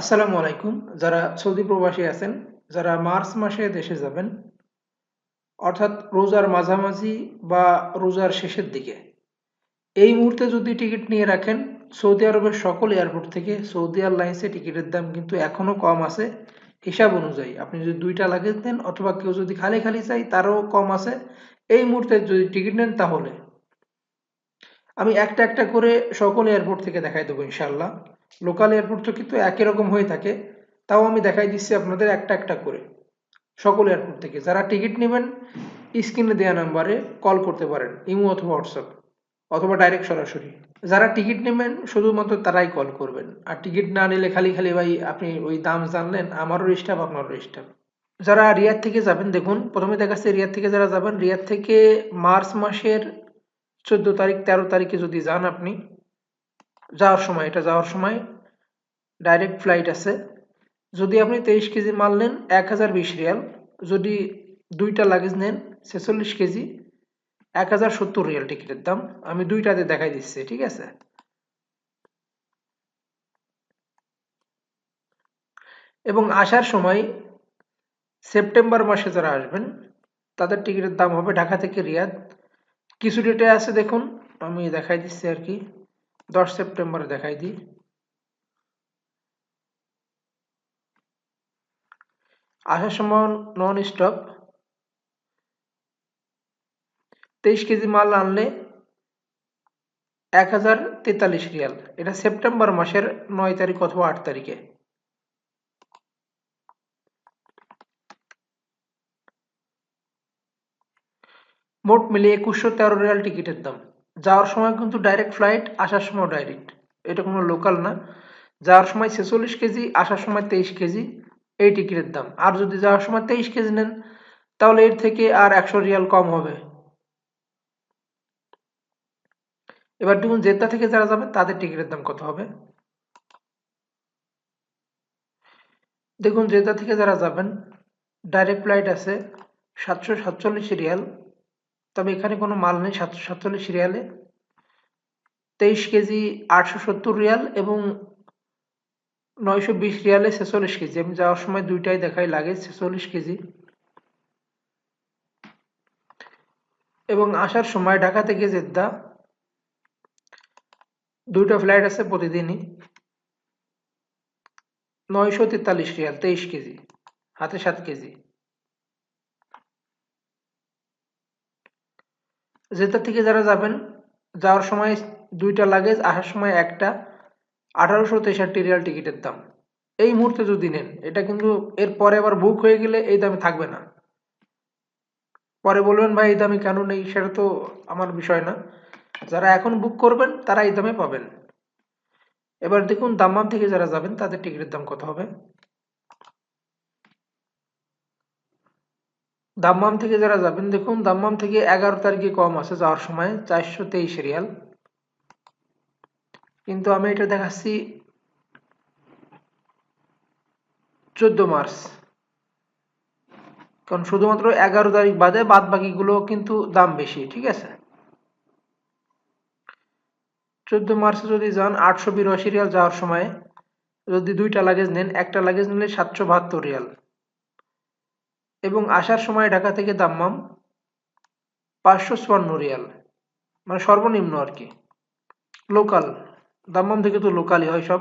আসসালামু আলাইকুম। যারা সৌদি প্রবাসী আছেন, যারা মার্চ মাসে দেশে যাবেন, অর্থাৎ রোজার মাঝামাঝি বা রোজার শেষের দিকে, এই মুহূর্তে যদি টিকিট নিয়ে রাখেন, সৌদি আরবের সকল এয়ারপোর্ট থেকে সৌদি এয়ারলাইন্সে টিকিটের দাম কিন্তু এখনও কম আছে। হিসাব অনুযায়ী আপনি যদি দুইটা লাগেজ নেন অথবা কেউ যদি খালি খালি চাই তারও কম আছে। এই মুহূর্তে যদি টিকিট নেন তাহলে, আমি একটা একটা করে সকল এয়ারপোর্ট থেকে দেখাই দেবো ইনশাল্লাহ লোকাল এয়ারপোর্ট তো কিন্তু একই রকম হয়ে থাকে, তাও আমি দেখাই দিচ্ছি আপনাদের একটা একটা করে। সকল এয়ারপোর্ট থেকে। যারা টিকিট নেবেন স্ক্রিনে দেওয়া নাম্বারে কল করতে পারেন, ইমো অথবা হোয়াটসঅ্যাপ অথবা ডাইরেক্ট সরাসরি। যারা টিকিট নেবেন, শুধুমাত্র তারাই কল করবেন। আর টিকিট না নিলে খালি খালি ভাই, আপনি ওই দাম জানলেন, আমারও স্টাফ আপনারও স্টাফ যারা রিয়াদ থেকে যাবেন, দেখুন, প্রথমে দেখাচ্ছে রিয়াদ থেকে যারা যাবেন, রিয়াদ থেকে মার্চ মাসের চোদ্দ তারিখ, তেরো তারিখে যদি যান আপনি যাওয়ার সময়, এটা যাওয়ার সময় ডাইরেক্ট ফ্লাইট আছে। যদি আপনি তেইশ কেজি মাল নেন, এক হাজার বিশ রিয়াল। যদি দুইটা লাগেজ নেন, ছেচল্লিশ কেজি, এক হাজার সত্তর রিয়াল টিকিটের দাম। আমি দুইটাতে দেখাই দিচ্ছি, ঠিক আছে? এবং আসার সময় সেপ্টেম্বর মাসে যারা আসবেন, তাদের টিকিটের দাম হবে ঢাকা থেকে রিয়াদ। কিছু ডেটে আছে দেখুন, আমি দেখাই দিচ্ছি আর কি। দশ সেপ্টেম্বরে দেখাই দিই। আসার সময় নন স্টপ তেইশ কেজি মাল আনলে এক হাজার তেতাল্লিশ রিয়াল। এটা সেপ্টেম্বর মাসের নয় তারিখ অথবা আট তারিখে। মোট মিলিয়ে একুশশো তেরো রিয়াল টিকিটের দাম। যাওয়ার সময় কিন্তু ডাইরেক্ট ফ্লাইট আসার সময় ডাইরেক্ট এটা কোনো লোকাল না। যাওয়ার সময় ছেচল্লিশ কেজি, আসার সময় তেইশ কেজি, এই টিকিটের দাম। আর যদি যাওয়ার সময় তেইশ কেজি নেন, তাহলে এর থেকে আর একশো রিয়াল কম হবে। এবার দেখুন, জেদ্দা থেকে যারা যাবেন তাদের টিকিটের দাম কত হবে? দেখুন, জেদ্দা থেকে যারা যাবেন ডাইরেক্ট ফ্লাইট আছে সাতশো সাতচল্লিশ রিয়াল। তবে এখানে কোনো মাল নেই, সাতশো সাতচল্লিশ রিয়ালে তেইশ কেজি আটশো সত্তর রিয়াল এবং নয়শো বিশ রিয়ালে ছেচল্লিশ কেজি। আমি যাওয়ার সময় দুইটাই দেখাই লাগে ছেচল্লিশ কেজি। এবং আসার সময় ঢাকা থেকে জেদ্দা। দুইটা ফ্লাইট আছে প্রতিদিনই। নয়শো তেতাল্লিশ রিয়াল, তেইশ কেজি, হাতে সাত কেজি। জেদ্দা থেকে যারা যাবেন, যাওয়ার সময় দুইটা লাগেজ আসার সময় একটা, আঠারোশো তেষট্টি রিয়াল টিকিটের দাম। এই মুহূর্তে যদি নেন, এটা কিন্তু এর পরে আবার বুক হয়ে গেলে এই দামে থাকবে না। পরে বলবেন, ভাই, এই দামে কেন নেই? সেটা তো আমার বিষয় না। যারা এখন বুক করবেন, তারা এই দামে পাবেন। এবার দেখুন দাম্মাম থেকে যারা যাবেন, তাদের টিকিটের দাম কত হবে? দাম্মাম থেকে যারা যাবেন, দেখুন, দাম্মাম থেকে এগারো তারিখে কম আছে যাওয়ার সময়, চারশো তেইশ রিয়াল। কিন্তু আমি এটা দেখাচ্ছি চোদ্দ মার্চ। কারণ শুধুমাত্র এগারো তারিখ বাদে বাদ বাকিগুলো কিন্তু দাম বেশি, ঠিক আছে? চোদ্দ মার্চে যদি যান, আটশো বিরাশি রিয়াল যাওয়ার সময়, যদি দুইটা লাগেজ নেন, একটা লাগেজ নিলে সাতশো বাহাত্তর রিয়াল। এবং আসার সময় ঢাকা থেকে দাম্মাম পাঁচশো চুয়ান্ন রিয়াল। মানে সর্বনিম্ন আর কি। লোকাল দাম্মাম থেকে তো লোকালই হয় সব।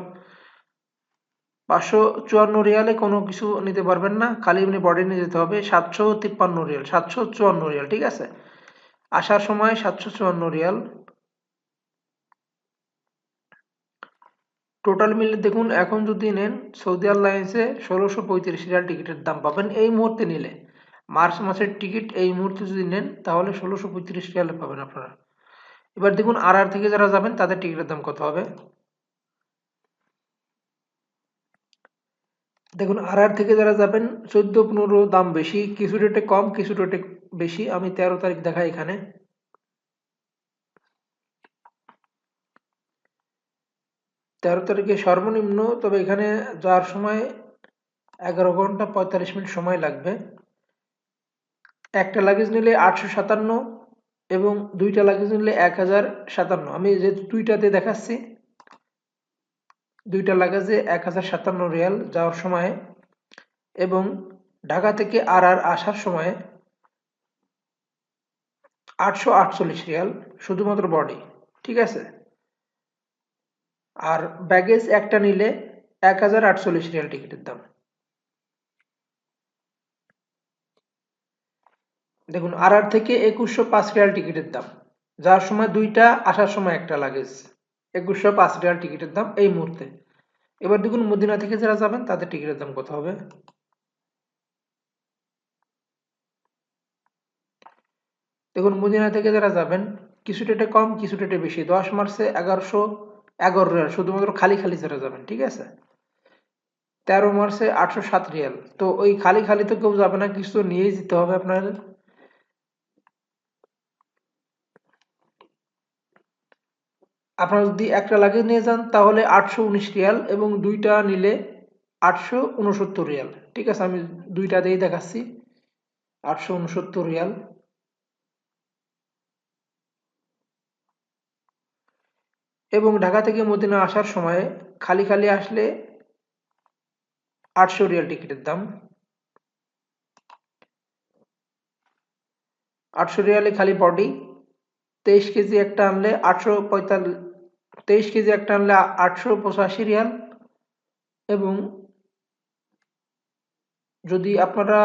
পাঁচশো চুয়ান্ন রিয়ালে কোনো কিছু নিতে পারবেন না। খালি এমনি বডি নিয়ে যেতে হবে। সাতশো তিপ্পান্ন রিয়াল, সাতশো চুয়ান্ন রিয়াল, ঠিক আছে? আসার সময় সাতশো চুয়ান্ন রিয়াল। টোটাল মিলে দেখুন, এখন যদি নেন সৌদি এয়ারলাইন্সে ষোলোশো পঁয়ত্রিশ রিয়াল টিকিটের দাম পাবেন এই মুহূর্তে নিলে। মার্চ মাসের টিকিট এই মুহূর্তে যদি নেন, তাহলে ষোলোশো পঁয়ত্রিশ রিয়ালে পাবেন আপনারা। এবার দেখুন আর আর থেকে যারা যাবেন, তাদের টিকিটের দাম কত হবে? দেখুন আর আর থেকে যারা যাবেন, চোদ্দ পনেরো দাম বেশি, কিছু রেটে কম, কিছু রেটে বেশি। আমি তেরো তারিখ দেখাই এখানে। তেরো তারিখে সর্বনিম্ন, তবে এখানে যাওয়ার সময় এগারো ঘণ্টা পঁয়তাল্লিশ মিনিট সময় লাগবে। একটা লাগেজ নিলে আটশো সাতান্ন এবং দুইটা লাগেজ নিলে এক হাজার সাতান্ন। আমি যে দুইটাতে দেখাচ্ছি, দুইটা লাগেজে এক হাজার সাতান্ন রিয়াল যাওয়ার সময় এবং ঢাকা থেকে আর আর আসার সময় আটশো আটচল্লিশ রিয়াল শুধুমাত্র বডি ঠিক আছে? আর ব্যাগেজ একটা নিলে এক হাজার আটচল্লিশ রিয়াল টিকিটের দাম। দেখুন আর আর থেকে একুশশো পাঁচ রিয়াল টিকিটের দাম। যাওয়ার সময় দুইটা, আসার সময় একটা লাগেজ একুশশো পাঁচ রিয়াল টিকিটের দাম এই মুহূর্তে। এবার দেখুন, মদিনা থেকে যারা যাবেন, তাদের টিকিটের দাম কত হবে? দেখুন, মদিনা থেকে যারা যাবেন, কিছু কম, কিছু বেশি। দশ মার্চে এগারোশো এগারো রিয়াল, শুধুমাত্র খালি খালি যারা যাবেন, ঠিক আছে? তেরো মার্চে আটশো সাত রিয়াল। তো ওই খালি খালি তো কেউ যাবে না, কিছু নিয়েই যেতে হবে আপনাদের। আপনারা যদি একটা লাগেজ নিয়ে যান, তাহলে আটশো উনিশ রিয়াল এবং দুইটা নিলে আটশো উনসত্তর রিয়াল। ঠিক আছে, আমি দুইটা দিয়েই দেখাচ্ছি। আটশো উনসত্তর রিয়াল। এবং ঢাকা থেকে মদিনা আসার সময় খালি খালি আসলে আটশো রিয়াল টিকিটের দাম। আটশো রিয়ালে খালি বডি, তেইশ কেজি একটা আনলে আটশো পঁয়তাল্লিশ তেইশ কেজি একটা আনলে আটশো পঁচাশি রিয়াল। এবং যদি আপনারা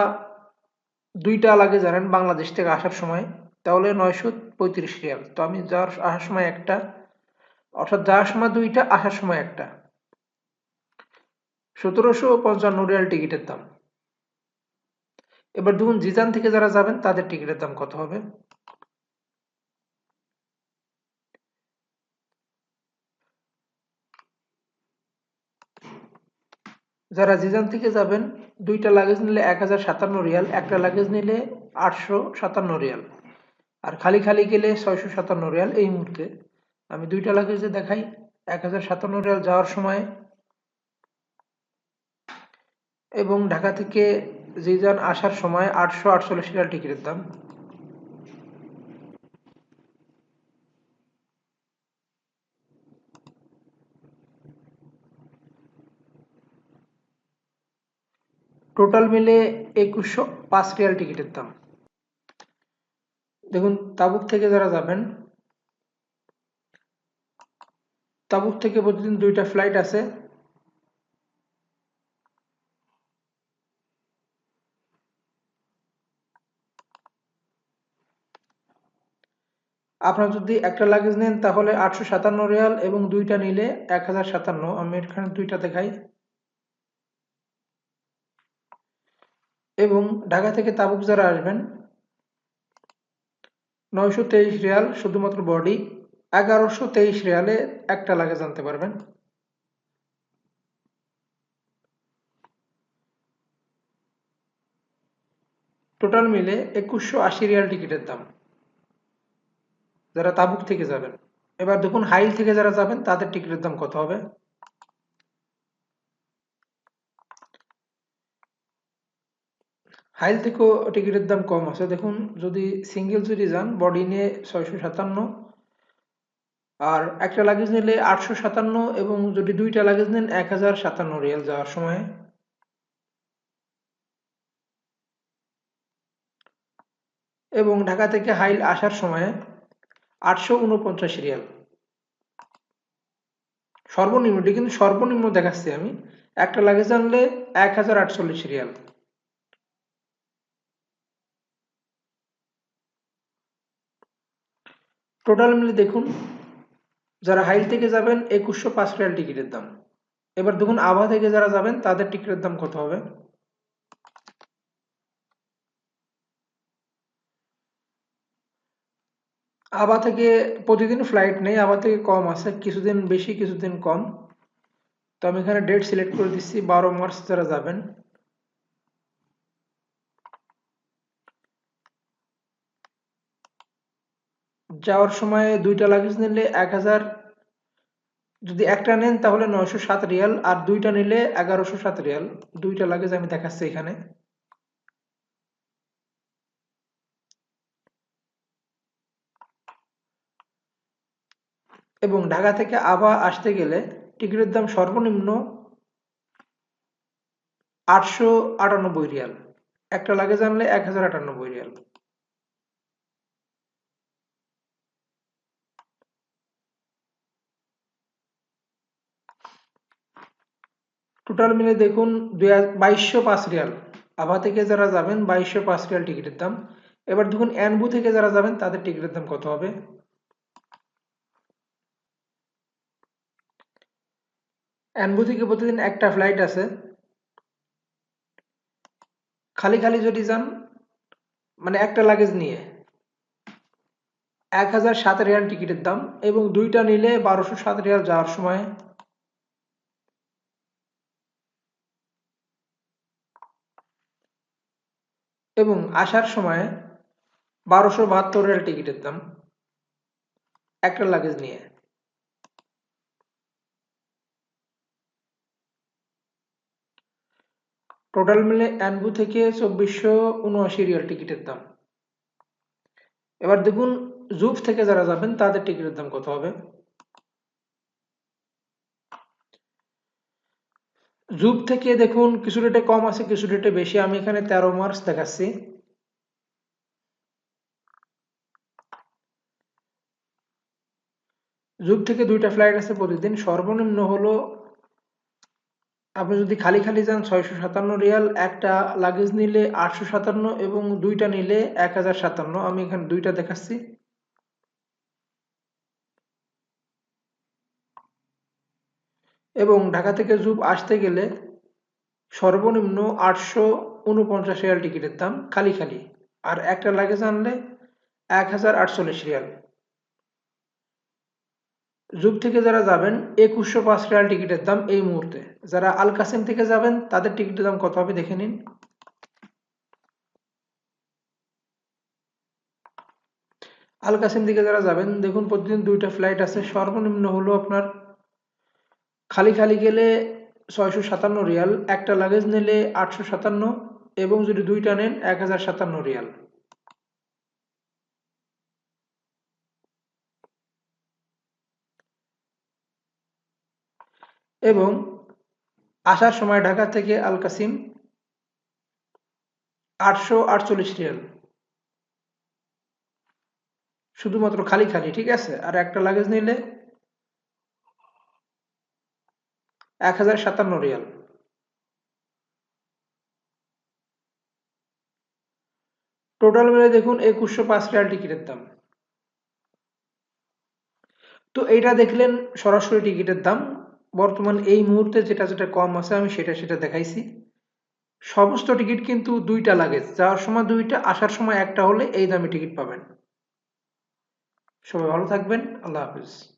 দুইটা লাগে জানেন বাংলাদেশ থেকে আসার সময়, তাহলে নয়শো পঁয়ত্রিশ রিয়াল। তো আমি যাওয়ার, আসার সময় একটা অর্থাৎ যাওয়ার সময় দুইটা, আসার সময় একটা। সতেরোশো পঞ্চান্ন রিয়াল টিকিটের দাম। এবার দেখুন, জিজান থেকে যারা যাবেন, তাদের টিকিটের দাম কত হবে? যারা জিজান থেকে যাবেন, দুইটা লাগেজ নিলে এক হাজার সাতান্ন রিয়াল, একটা লাগেজ নিলে আটশো সাতান্ন রিয়াল। আর খালি খালি গেলে ছয়শো সাতান্ন রিয়াল এই মুহূর্তে। আমি দুইটা লাগেজে দেখাই। এক হাজার সাতান্ন রিয়াল যাওয়ার সময়। এবং ঢাকা থেকে জিজান আসার সময় আটশো আটচল্লিশ রিয়াল টিকিটের দাম। টোটাল মিলে একুশশো পাঁচ রিয়াল টিকিটের দাম। দেখুন, তাবুক থেকে যারা যাবেন তাবুক থেকে প্রতিদিন দুইটা ফ্লাইট আছে। আপনারা যদি একটা লাগেজ নেন, তাহলে আটশো সাতান্ন রিয়াল এবং দুইটা নিলে এক হাজার সাতান্ন। আমি এখানে দুইটা দেখাই। এবং ঢাকা থেকে তাবুক যারা আসবেন, নয়শো তেইশ রিয়াল শুধুমাত্র বডি এগারোশো তেইশ রিয়ালে একটা লাগে জানতে পারবেন। টোটাল মিলে একুশশো আশি রিয়াল টিকিটের দাম। যারা তাবুক থেকে যাবেন। এবার দেখুন হাইল থেকে যারা যাবেন, তাদের টিকিটের দাম কত হবে? হাইল থেকেও টিকিটের দাম কম আছে। দেখুন, যদি সিঙ্গেল যদি যান, বডি নিয়ে ছয়শো সাতান্ন আর একটা লাগেজ নিলে আটশো সাতান্ন এবং যদি দুইটা লাগেজ নেন এক হাজার সাতান্ন রিয়াল যাওয়ার সময়। এবং ঢাকা থেকে হাইল আসার সময় আটশো উনপঞ্চাশ রিয়াল। সর্বনিম্ন কিন্তু সর্বনিম্ন দেখাচ্ছি আমি, একটা লাগেজ আনলে এক হাজার আটচল্লিশ রিয়াল। টোটাল মিলে দেখুন যারা হাইল থেকে যাবেন একুশশো পাঁচ রিয়াল টিকিটের দাম। এবার দেখুন আভা থেকে যারা যাবেন, তাদের টিকিটের দাম কত হবে? আবা থেকে প্রতিদিন ফ্লাইট নেই আবা থেকে কম আছে, কিছুদিন বেশি, কিছুদিন কম। তো আমি এখানে ডেট সিলেক্ট করে দিচ্ছি, বারো মার্চ যারা যাবেন। যাওয়ার সময় দুইটা লাগেজ নিলে এক হাজার, যদি একটা নেন তাহলে নয়শো সাত রিয়াল আর দুইটা নিলে এগারোশো সাত রিয়াল। দুইটা লাগেজ আমি দেখাচ্ছি এখানে। এবং ঢাকা থেকে আবা আসতে গেলে টিকিটের দাম সর্বনিম্ন আটশো আটানব্বই রিয়াল। একটা লাগেজ আনলে এক হাজার আটানব্বই রিয়াল। টোটাল মিলে দেখুন দুই বাইশশো পাঁচ রিয়াল। আভা থেকে যারা যাবেন, বাইশশো পাঁচ রিয়াল টিকিটের দাম। এবার দেখুন অ্যানবু থেকে যারা যাবেন, তাদের টিকিটের দাম কত হবে? অ্যানবু থেকে প্রতিদিন একটা ফ্লাইট আছে। খালি খালি যদি যান মানে একটা লাগেজ নিয়ে, এক হাজার সাত রিয়াল টিকিটের দাম এবং দুইটা নিলে বারোশো সাত রিয়াল যাওয়ার সময় এবং আসার সময় বারোশো বাহাত্তর রেল টিকিটের দাম একটা লাগেজ নিয়ে। টোটাল মিলে অ্যানবু থেকে চব্বিশশো উনআশি রিয়াল টিকিটের দাম। এবার দেখুন জুফ থেকে যারা যাবেন, তাদের টিকিটের দাম কত হবে? জুব থেকে দেখুন কিছু রেটে কম আছে, কিছু রেটে বেশি। আমি এখানে তেরো মার্চ দেখাচ্ছি। জুব থেকে দুইটা ফ্লাইট আছে প্রতিদিন। সর্বনিম্ন হলো, আপনি যদি খালি খালি যান, ছয়শো সাতান্ন রিয়াল। একটা লাগেজ নিলে আটশো সাতান্ন এবং দুইটা নিলে এক হাজার সাতান্ন। আমি এখানে দুইটা দেখাচ্ছি। এবং ঢাকা থেকে জুব আসতে গেলে সর্বনিম্ন আটশো উনপঞ্চাশ রিয়াল টিকিটের দাম খালি খালি। আর একটা লাগেজ আনলে এক হাজার আটচল্লিশ রিয়াল। জুব থেকে যারা যাবেন, একুশশো পাঁচ রিয়াল টিকিটের দাম এই মুহূর্তে। যারা আল কাসিম থেকে যাবেন, তাদের টিকিটের দাম কত হবে দেখে নিন। আল কাসিম থেকে যারা যাবেন, দেখুন প্রতিদিন দুইটা ফ্লাইট আছে। সর্বনিম্ন হলো আপনার খালি খালি গেলে ছয়শো সাতান্ন রিয়াল, একটা লাগেজ নিলে আটশো সাতান্ন এবং যদি দুইটা নেন এক হাজার সাতান্ন রিয়াল। এবং আসার সময় ঢাকা থেকে আল কাসিম আটশো আটচল্লিশ রিয়াল। শুধুমাত্র খালি খালি, ঠিক আছে? আর একটা লাগেজ নিলে এক হাজার সাতান্ন রিয়াল। টোটাল মিলে দেখুন, একুশশো পাঁচ রিয়াল টিকিটের দাম। তো এইটা দেখলেন সরাসরি টিকিটের দাম। বর্তমান এই মুহূর্তে যেটা যেটা কম আছে, আমি সেটা সেটা দেখাইছি। সমস্ত টিকিট কিন্তু দুইটা লাগে যাওয়ার সময় দুইটা, আসার সময় একটা হলে এই দামে টিকিট পাবেন। সবাই ভালো থাকবেন, আল্লাহ হাফিজ।